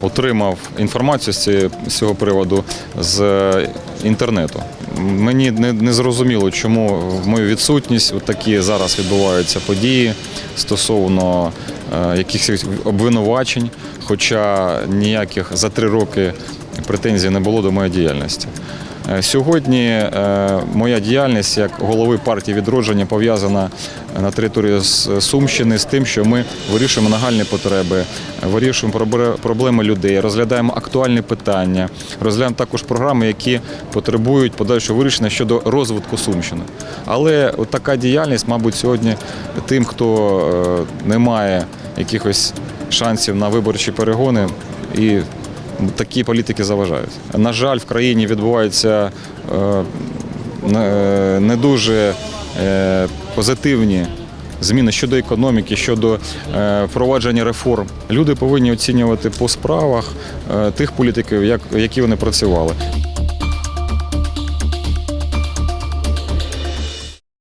отримав інформацію з цього приводу з е, інтернету. Мені не, зрозуміло, чому в мою відсутність такі зараз відбуваються події стосовно е, якихось обвинувачень, хоча ніяких за три роки претензій не було до моєї діяльності. Е, Сьогодні е, моя діяльність як голови партії відродження пов'язана на території Сумщини з тим, що ми вирішуємо нагальні потреби, вирішуємо проблеми людей, розглядаємо актуальні питання, розглядаємо також програми, які потребують подальшого вирішення щодо розвитку Сумщини. Але така діяльність, мабуть, сьогодні тим, хто е, не має якихось шансів на виборчі перегони і такі політики заважають. На жаль, в країні відбуваються е, не- не дуже е, позитивні зміни щодо економіки, щодо е, впровадження реформ. Люди повинні оцінювати по справах е, тих політиків, які вони працювали.